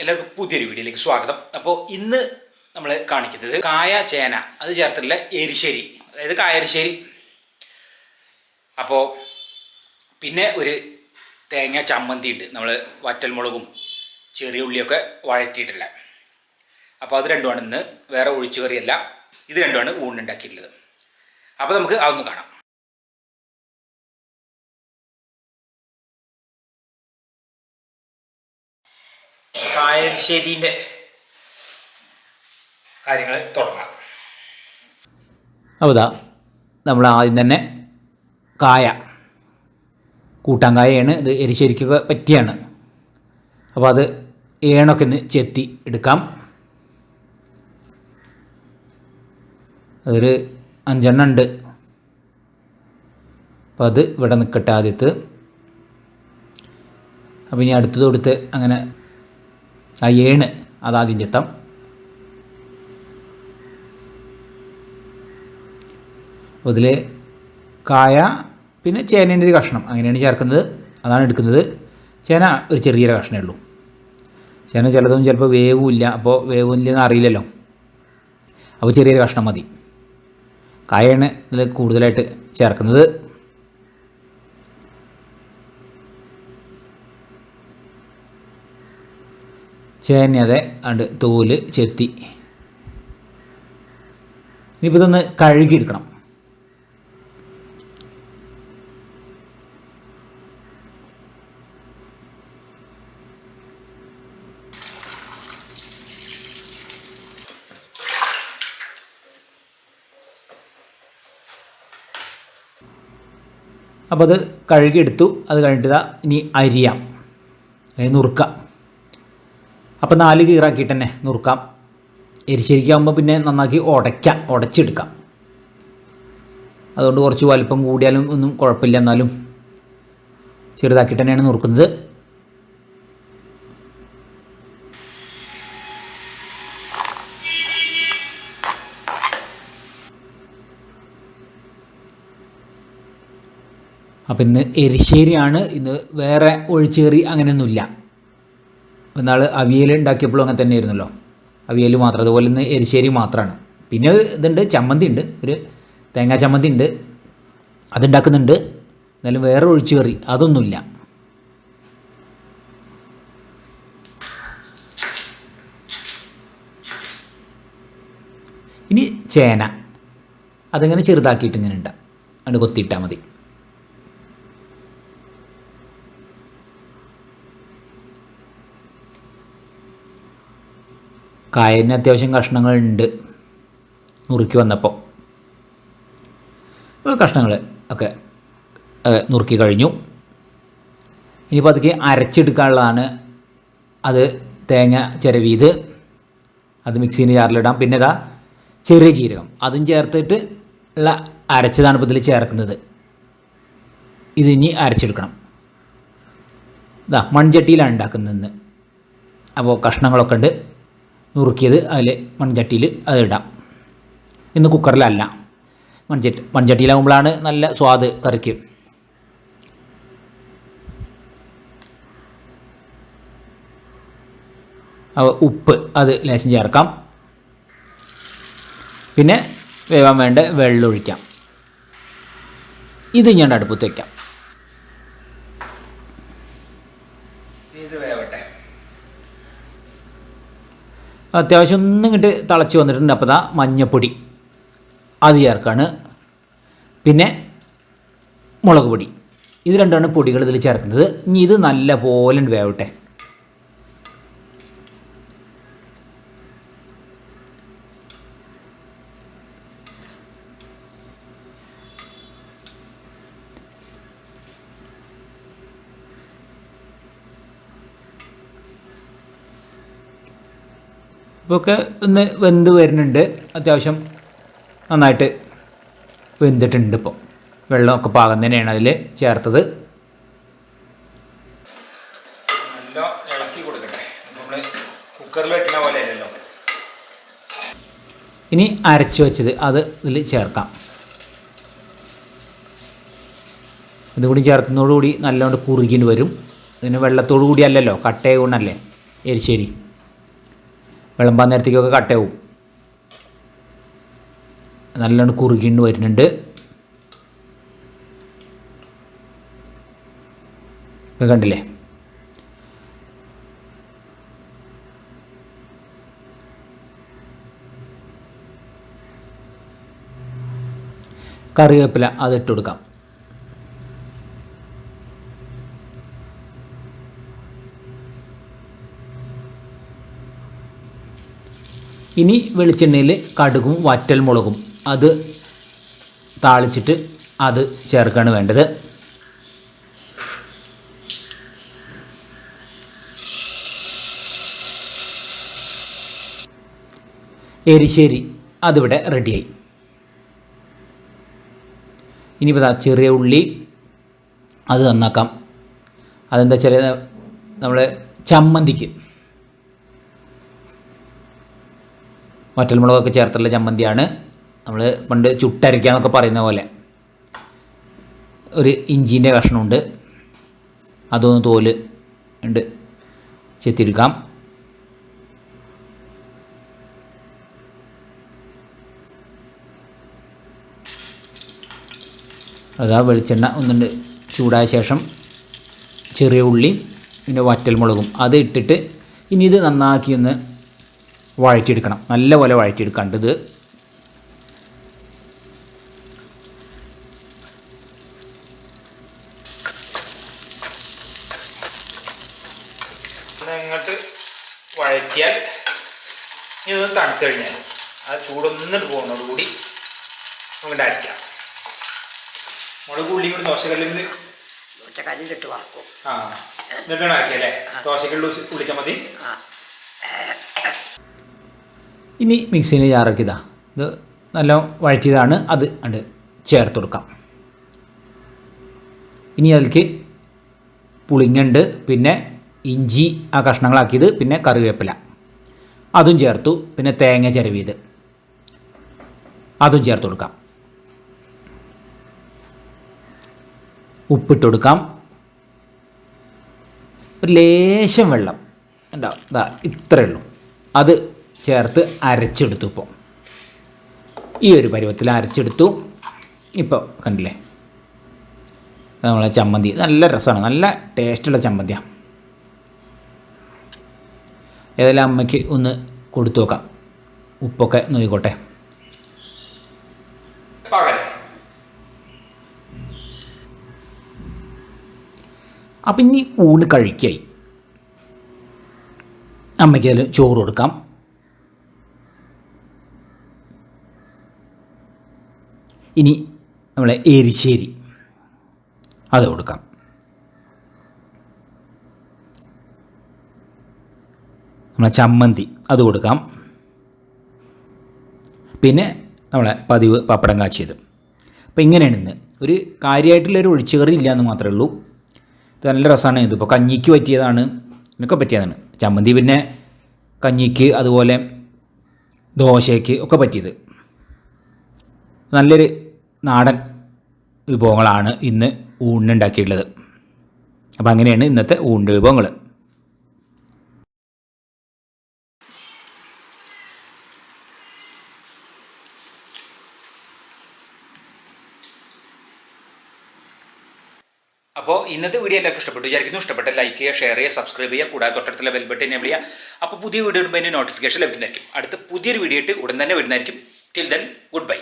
എല്ലാവർക്കും പുതിയൊരു വീഡിയോയിലേക്ക് സ്വാഗതം. അപ്പോൾ ഇന്ന് നമ്മൾ കാണിക്കുന്നത് കായ ചേന അത് ചേർത്തിട്ടുള്ള എരിശ്ശേരി അതായത് കായരിശ്ശേരി അപ്പോൾ പിന്നെ ഒരു തേങ്ങ ചമ്മന്തി ഉണ്ട്. നമ്മൾ വറ്റൽമുളകും ചെറിയ ഉള്ളിയൊക്കെ വഴറ്റിയിട്ടില്ല. അപ്പോൾ അത് രണ്ടുമാണ് ഇന്ന്. വേറെ ഒഴിച്ചു കറിയല്ല ഇത് രണ്ടുമാണ് ഊണുണ്ടാക്കിയിട്ടുള്ളത് അപ്പോൾ നമുക്ക് അതൊന്ന് കാണാം. കായശ്ശേരിന്റെ കാര്യങ്ങൾ തുടങ്ങാം. അപ്പോൾ നമ്മൾ ആദ്യം തന്നെ കായ. കൂട്ടാങ്കായാണ് ഇത് എരിശ്ശേരിക്കൊക്കെ പറ്റിയാണ്. അപ്പോൾ അത് ഏണൊക്കെ ഒന്ന് ചെത്തി എടുക്കാം. അതൊരു അഞ്ചെണ്ണം ഉണ്ട്. അപ്പോൾ അത് ഇവിടെ നിൽക്കട്ടെ ആദ്യത്ത്. അപ്പോൾ ഇനി അടുത്തത് കൊടുത്ത് അങ്ങനെ ആ ഏണ് അതാദ്യം ചെത്താം അതിൽ കായ പിന്നെ ചേനേന്റെ ഒരു കഷ്ണം അങ്ങനെയാണ് ചേർക്കുന്നത്. അതാണ് എടുക്കുന്നത്. ചേന ഒരു ചെറിയൊരു കഷ്ണമേ ഉള്ളൂ. ചേന ചിലതൊന്നും ചിലപ്പോൾ വേവുമില്ല അപ്പോൾ വേവില്ലെന്ന് അറിയില്ലല്ലോ. അപ്പോൾ ചെറിയൊരു കഷ്ണം മതി. കായാണ് ഇതിൽ കൂടുതലായിട്ട് ചേർക്കുന്നത്. ചേന ഉണ്ട് തോൽ ചെത്തി. ഇനിയിപ്പോൾ ഇതൊന്ന് കഴുകിയെടുക്കണം. അപ്പോൾ അത് കഴുകിയെടുത്തു. അത് കഴിഞ്ഞിട്ട് ഇനി അരിയാം. നുറുക്കാം. അപ്പോൾ നാല് കീറാക്കിയിട്ട് തന്നെ നുറുക്കാം എരിശരിക്കാകുമ്പോൾ പിന്നെ നന്നാക്കി ഉടയ്ക്കാം ഉടച്ചെടുക്കാം അതുകൊണ്ട് കുറച്ച് വലിപ്പം കൂടിയാലും ഒന്നും കുഴപ്പമില്ല എന്നാലും ചെറുതാക്കിയിട്ട് തന്നെയാണ് നുറുക്കുന്നത്. അപ്പം ഇന്ന് എരിശ്ശേരിയാണ്. ഇന്ന് വേറെ ഒഴിച്ചേറി അങ്ങനെയൊന്നുമില്ല. എന്നാൾ അവിയൽ ഉണ്ടാക്കിയപ്പോഴും അങ്ങനെ തന്നെ ആയിരുന്നല്ലോ അവിയൽ മാത്രം അതുപോലെ ഇന്ന് എരിശ്ശേരി മാത്രമാണ് പിന്നെ ഒരു ഇതുണ്ട് ചമ്മന്തി ഉണ്ട് ഒരു തേങ്ങാ ചമ്മന്തി ഉണ്ട് അതുണ്ടാക്കുന്നുണ്ട്. എന്നാലും വേറെ ഒഴിച്ചു കറി അതൊന്നുമില്ല. ഇനി ചേന. അതിങ്ങനെ ചെറുതാക്കിയിട്ട് ഇങ്ങനെ ഉണ്ട് അതുകൊണ്ട് കൊത്തിയിട്ടാൽ മതി. കായലിന് അത്യാവശ്യം കഷ്ണങ്ങളുണ്ട്. നുറുക്കി വന്നപ്പോൾ കഷ്ണങ്ങൾ ഒക്കെ നുറുക്കി കഴിഞ്ഞു. ഇനിയിപ്പോൾ അതൊക്കെ അരച്ചെടുക്കാനുള്ളതാണ്. അത് തേങ്ങ ചിരവീത്. അത് മിക്സീന്റെ ജാറിലിടാം. പിന്നെ ഇതാ ചെറിയ ജീരകം. അതും ചേർത്തിട്ട് ഉള്ള അരച്ചതാണ് ഇപ്പോൾ ഇതിൽ ചേർക്കുന്നത്. ഇത് ഇനി അരച്ചെടുക്കണം. ഇതാ മൺചട്ടിയിലാണ് ഉണ്ടാക്കുന്നത് അപ്പോൾ കഷ്ണങ്ങളൊക്കെ ഉണ്ട്. നുറുക്കിയത് അതിൽ മൺചട്ടിയിൽ അത് ഇടാം. ഇന്ന് കുക്കറിലല്ല. മൺചട്ടി മൺചട്ടിയിലാകുമ്പോഴാണ് നല്ല സ്വാദ് കറിക്ക്. ഉപ്പ് അത് ലേശം ചേർക്കാം. പിന്നെ വേവാൻ വേണ്ട വെള്ളം ഒഴിക്കാം ഇത് ഞാൻ അടുപ്പത്ത് വയ്ക്കാം ഇത് വേവട്ടെ അത്യാവശ്യം ഒന്നും ഇങ്ങോട്ട് തിളച്ച് വന്നിട്ടുണ്ട്. അപ്പോൾ ദാ മഞ്ഞപ്പൊടി. അത് ചേർക്കാണ്. പിന്നെ മുളക് പൊടി. ഇത് രണ്ടാണ് പൊടികൾ ഇതിൽ ചേർക്കുന്നത്. ഇനി ഇത് നല്ല പോലെ വേവട്ടെ. ഇപ്പോൾ ഒക്കെ ഒന്ന് വെന്ത് വരുന്നുണ്ട്. അത്യാവശ്യം നന്നായിട്ട് വെന്തിട്ടുണ്ട് ഇപ്പോൾ വെള്ളമൊക്കെ പാകം തന്നെയാണ് അതിൽ ചേർത്തത്. നല്ല ഇളക്കി കൊടുക്കട്ടെ. നമ്മൾ കുക്കറിൽ വെക്കുന്ന പോലെ അല്ലല്ലോ. ഇനി അരച്ചു വെച്ചത് അത് ഇതിൽ ചേർക്കാം. ഇതുകൂടി ചേർക്കുന്നതോടുകൂടി നല്ലോണം കുറുകിന് വരും. ഇതിന് വെള്ളത്തോടു കൂടി അല്ലല്ലോ കട്ടയ കൊണ്ടല്ലേ എരിശ്ശേരി. വിളമ്പാൻ നേരത്തേക്കൊക്കെ കട്ടയാവും നല്ലോണം കുറുകിണ്ട് വരുന്നുണ്ട്. ഇപ്പം കണ്ടില്ലേ? കറിവേപ്പില അത് ഇട്ട് കൊടുക്കാം. ഇനി വെളിച്ചെണ്ണയിൽ കടുകും വറ്റൽ മുളകും അത് താളിച്ചിട്ട് അത് ചേർക്കാണ് വേണ്ടത്. എരിശ്ശേരി അതിവിടെ റെഡിയായി. ഇനിയിപ്പോൾ ചെറിയ ഉള്ളി അത് നന്നാക്കാം. അതെന്താ ചെറിയ നമ്മൾ ചമ്മന്തിക്ക് വറ്റൽമുളകൊക്കെ ചേർത്തുള്ള ചമ്മന്തിയാണ്. നമ്മൾ പണ്ട് ചുട്ടരയ്ക്കാന്നൊക്കെ പറയുന്ന പോലെ. ഒരു ഇഞ്ചിന്റെ കഷ്ണമുണ്ട്. അതൊന്ന് തോൽ ഉണ്ട് ചെത്തിയെടുക്കാം. അതാ വെളിച്ചെണ്ണ ഒന്നുണ്ട്. ചൂടായ ശേഷം ചെറിയ ഉള്ളി പിന്നെ വറ്റൽമുളകും. അത് ഇട്ടിട്ട് ഇനി ഇത് നന്നാക്കി ഒന്ന് വഴറ്റിയെടുക്കണം. നല്ലപോലെ വഴറ്റിയെടുക്കേണ്ടത് ഇങ്ങോട്ട് വഴറ്റിയാൽ ഇത് തണുത്ത് കഴിഞ്ഞാൽ ആ ചൂടൊന്നിട്ട് പോകുന്നതോടുകൂടി നമുക്ക് അരയ്ക്കാം മുളക് ഉള്ളി കൂടി ദോശക്കല്ലിൽ കല്ലിലിട്ട് വറക്കും. ആ എന്നിട്ടാണ് അല്ലേ? ദോശക്കല്ലിൽ ഉള്ളിച്ചാൽ മതി. ആ. ഇനി മിക്സിയിൽ ജാറാക്കിയതാ ഇത്. നല്ല വഴറ്റിയതാണ്. അത് അണ്ട് ചേർത്ത് കൊടുക്കാം. ഇനി അതിലേക്ക് പുളിങ്ങുണ്ട് പിന്നെ ഇഞ്ചി ആ കഷ്ണങ്ങളാക്കിയത് പിന്നെ കറിവേപ്പില. അതും ചേർത്തു. പിന്നെ തേങ്ങ ചിരവിയത്. അതും ചേർത്ത് കൊടുക്കാം. ഉപ്പിട്ട് കൊടുക്കാം. ഒരു ലേശം വെള്ളം. ഇതാ ഇത്രയേ ഉള്ളൂ. അത് ചേർത്ത് അരച്ചെടുത്തു ഇപ്പോൾ ഈ ഒരു പരുവത്തിൽ അരച്ചെടുത്തു. ഇപ്പോൾ കണ്ടില്ലേ? നമ്മളെ ചമ്മന്തി. നല്ല രസമാണ്. നല്ല ടേസ്റ്റുള്ള ചമ്മന്തിയാണ് ഏതായാലും അമ്മയ്ക്ക് ഒന്ന് കൊടുത്തു നോക്കാം. ഉപ്പൊക്കെ നോക്കിക്കോട്ടെ. അപ്പം ഇനി ഊണ് കഴിക്കായി. അമ്മയ്ക്ക് അതിൽ ചോറ് കൊടുക്കാം. ഇനി നമ്മളെ എരിശ്ശേരി അത് കൊടുക്കാം. നമ്മളെ ചമ്മന്തി അത് കൊടുക്കാം. പിന്നെ നമ്മളെ പതിവ് പപ്പടം കാച്ചിയത്. അപ്പോൾ ഇങ്ങനെയാണ് ഇന്ന്. ഒരു കാര്യമായിട്ടുള്ളൊരു ഒഴിച്ചുകറി ഇല്ല എന്ന് മാത്രമേ ഉള്ളൂ. ഇത് നല്ല രസമാണ് ഇതിപ്പോൾ കഞ്ഞിക്ക് പറ്റിയതാണ്. ഇതിനൊക്കെ പറ്റിയതാണ്. ചമ്മന്തി പിന്നെ കഞ്ഞിക്ക് അതുപോലെ ദോശയ്ക്ക് ഒക്കെ പറ്റിയത്. നല്ലൊരു നാടൻ വിഭവങ്ങളാണ് ഇന്ന് ഊണിനുണ്ടാക്കിയിട്ടുള്ളത്. അപ്പോൾ അങ്ങനെയാണ് ഇന്നത്തെ ഊണിന്റെ വിഭവങ്ങൾ അപ്പോൾ ഇന്നത്തെ വീഡിയോ എല്ലാവർക്കും ഇഷ്ടപ്പെട്ടു വിചാരിക്കുന്നു. ഇഷ്ടപ്പെട്ട ലൈക്ക് ചെയ്യുക ഷെയർ ചെയ്യുക സബ്സ്ക്രൈബ് ചെയ്യുക കൂടാതെ തൊട്ടടുത്തുള്ള ബെൽ ബട്ടൺ എനേബിൾ ചെയ്യുക. അപ്പോൾ പുതിയ വീഡിയോ ഇടുമ്പോൾ അതിന് നോട്ടിഫിക്കേഷൻ ലഭിക്കുന്നതായിരിക്കും. അടുത്ത പുതിയൊരു വീഡിയോ ഇട്ട് ഉടൻ തന്നെ വരുന്നതായിരിക്കും. Till then good bye